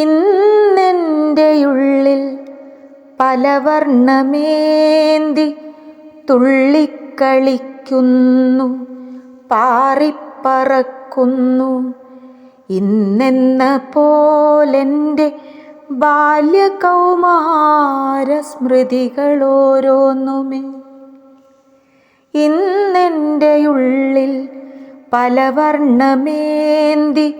ഇന്നെന്റെ ഉള്ളിൽ പലവർണമേന്തി തുള്ളിക്കളിക്കുന്നു പാറിപ്പറക്കുന്നു. ഇന്നെന്ന പോലെന്റെ ബാല്യകൗമാര സ്മൃതികളോരോന്നുമേ. ഇന്നെന്റെ ഉള്ളിൽ പലവർണമേന്തി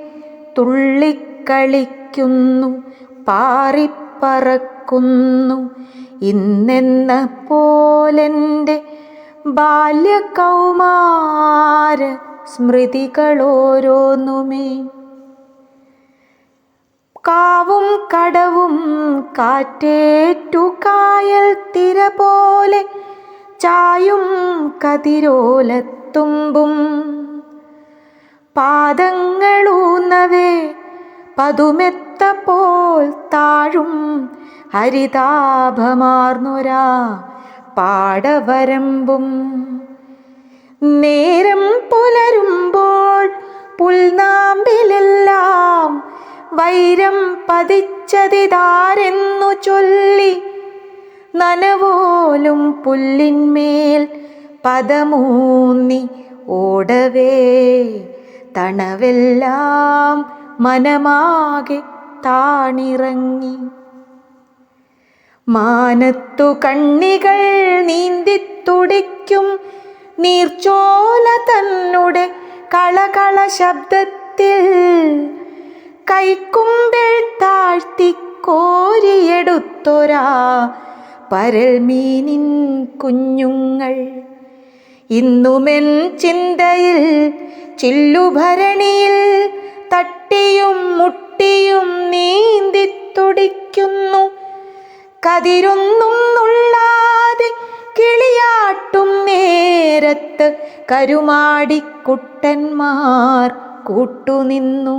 തുള്ളിക്കളിക്കുന്നു പാറിപ്പറക്കുന്നു. ഇന്നെന്ന പോലെന്റെ ബാല്യകൗമാര സ്മൃതികളോരോന്നുമേ. കാവും കടവും കാറ്റേറ്റു കായൽ തിര പോലെ ചായും കതിരോലത്തുമ്പും. പാദങ്ങളൂന്നവേ പതുമെത്ത പോൽ താഴും ഹരിതാഭമാർന്നൊരാ പാടവരമ്പും. നേരം പുലരുമ്പോൾ പുൽനാമ്പിലെല്ലാം വൈരം പതിച്ചതിതാരെന്നു ചൊല്ലി നനവോലും പുല്ലിന്മേൽ പദമൂന്നി ഓടവേ തണവെല്ലാം മനമാകെ താണിറങ്ങി. മാനത്തു കണ്ണികൾ നീന്തിത്തുടിക്കും നീർച്ചോല തന്നുടെ കളകള ശബ്ദത്തിൽ. കൈക്കുമ്പിൾ താഴ്ത്തി കോരിയെടുത്തൊരാ പരൽമീനിൻ കുഞ്ഞുങ്ങൾ. ഇന്നുമെൻ ചിന്തയിൽ ചില്ലുഭരണിയിൽ കതിരൊന്നും നുള്ളാതെ കിളിയാട്ടും നേരത്ത് കരുമാടിക്കുട്ടന്മാർ കൂട്ടുനിന്നു.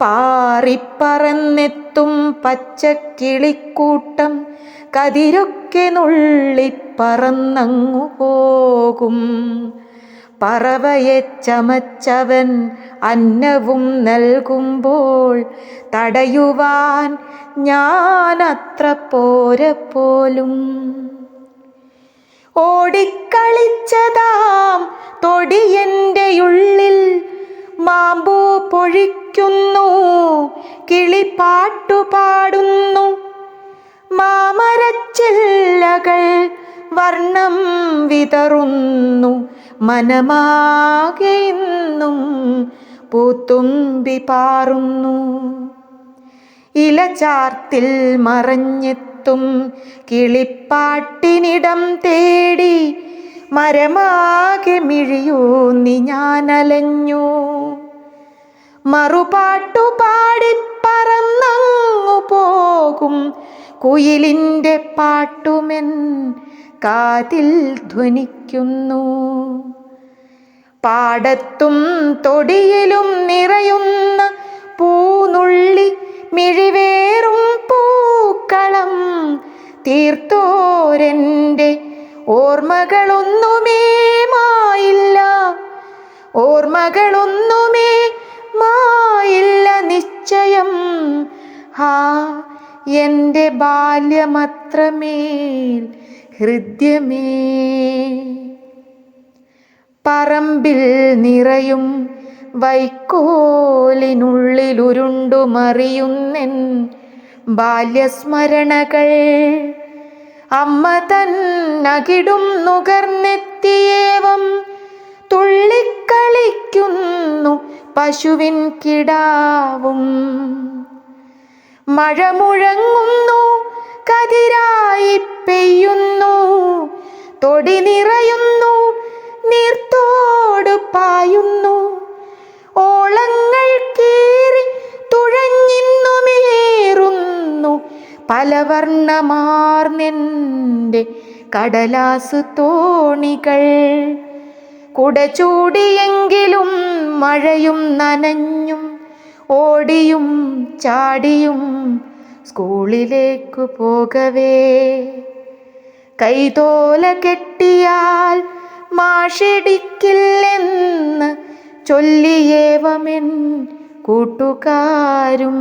പാറിപ്പറന്നെത്തും പച്ചക്കിളിക്കൂട്ടം കതിരൊക്കെ നുള്ളിപ്പറന്നങ്ങു പോകും. പറവയെ ചമച്ചവൻ അന്നവും നൽകുമ്പോൾ തടയുവാൻ ഞാനത്ര പോരെ പോലും. ഓടിക്കളിച്ചതാം തൊടിയന്റെ ഉള്ളിൽ മാമ്പൂ പൊഴിക്കുന്നു കിളിപ്പാട്ടു പാടുന്നു. മാമരച്ചില്ലകൾ വർണം വിതറുന്നു മനമാകെ ഇന്നും പൂത്തുമ്പി പാറുന്നു. ഇലചാർത്തിൽ മറഞ്ഞെത്തും കിളിപ്പാട്ടിനിടം തേടി മരമാകെ മിഴിയൂന്നി ഞാനലഞ്ഞു. മറുപാട്ടു പാടി പറന്നങ്ങു പോകും കുയിലിന്റെ പാട്ടുമെൻ കാതിൽ ധ്വനിക്കുന്നു. പാടത്തും തൊടിയിലും നിറയുന്ന പൂനുള്ളി മിഴിവേറും പൂക്കളം തീർത്തോരെന്റെ ഓർമ്മകളൊന്നുമേ മായില്ല ഓർമ്മകളൊന്നുമേ എന്റെ ബാല്യമത്രമേൽ ഹൃദ്യമേ. പറമ്പിൽ നിറയും വൈക്കോലിനുള്ളിലുരുണ്ടുമറിയുന്നെൻ ബാല്യസ്മരണകൾ. അമ്മ തന്നകിടും നുകർന്നെത്തിയേവം തുള്ളിക്കളിക്കുന്നു പശുവിൻ കിടാവും. മഴ മുഴങ്ങുന്നു കതിരായി പെയ്യുന്നു തൊടി നിറയുന്നു നീർത്തോട് പായുന്നു. ഓളങ്ങൾ കീറി തുഴഞ്ഞിന്നുമേറുന്നു പലവർണമാർന്നെന്റെ കടലാസു തോണികൾ. കുട ചൂടിയെങ്കിലും മഴയും നനഞ്ഞും ഓടിയും ചാടിയും സ്കൂളിലേക്കു പോകവേ. കൈതോല കെട്ടിയാൽ മാഷടിക്കില്ലെന്ന് ചൊല്ലിയേവമെൻ കൂട്ടുകാരും.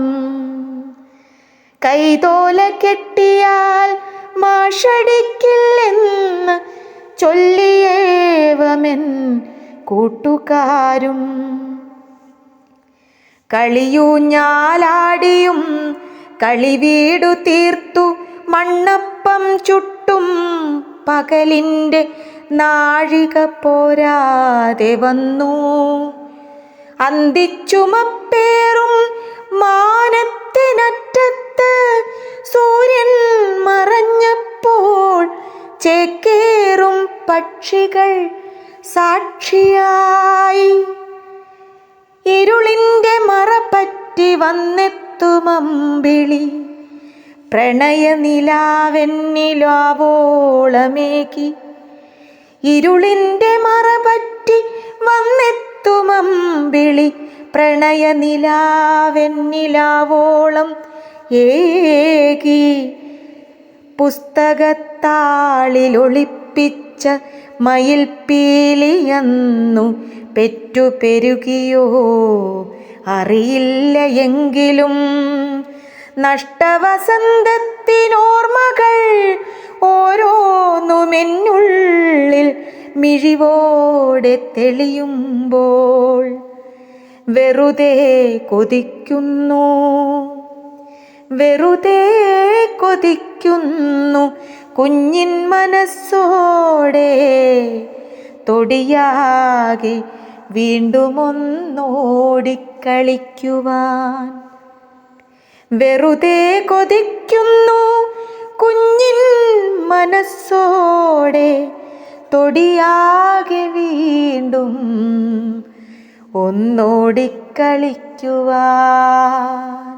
കൈതോല കെട്ടിയാൽ മാഷടിക്കില്ലെന്ന് ചൊല്ലിയേവമെൻ കൂട്ടുകാരും. കളിയൂഞ്ഞാലാടിയും കളിവീടു തീർത്തു മണ്ണപ്പം ചുട്ടും പകലിന്റെ നാഴിക പോരാതെ വന്നു. അന്തിച്ചുമപ്പേറും മാനത്തിനറ്റത്ത് സൂര്യൻ മറഞ്ഞപ്പോൾ ചേക്കേറും പക്ഷികൾ സാക്ഷിയായി ഇരുളിന്റെ മറപ്പറ്റി വന്നെത്തുമമ്പിളി പ്രണയനിലാവെന്നിലാവോളമേകി. ഇരുളിന്റെ മറപറ്റി വന്നെത്തുമമ്പിളി പ്രണയനിലാവെന്നിലാവോളം ഏകി. പുസ്തകത്താളിലൊളിപ്പിച്ച മയിൽപ്പീലിയന്നു പെറ്റുപെരുകിയോ. അറിയില്ല എങ്കിലും നഷ്ടവസന്തത്തിനോർമ്മകൾ ഓരോന്നുമെന്നുള്ളിൽ മിഴിവോടെ തെളിയുമ്പോൾ വെറുതെ കൊതിക്കുന്നു. വെറുതെ കൊതിക്കുന്നു കുഞ്ഞിൻ മനസ്സോടെ തൊടിയാകെ വീണ്ടും ഒന്നോടിക്കളിക്കുവാൻ വെറുതെ കൊതിക്കുന്നു കുഞ്ഞിൻ മനസ്സോടെ തൊടിയാകെ വീണ്ടും ഒന്നോടിക്കളിക്കുവാൻ.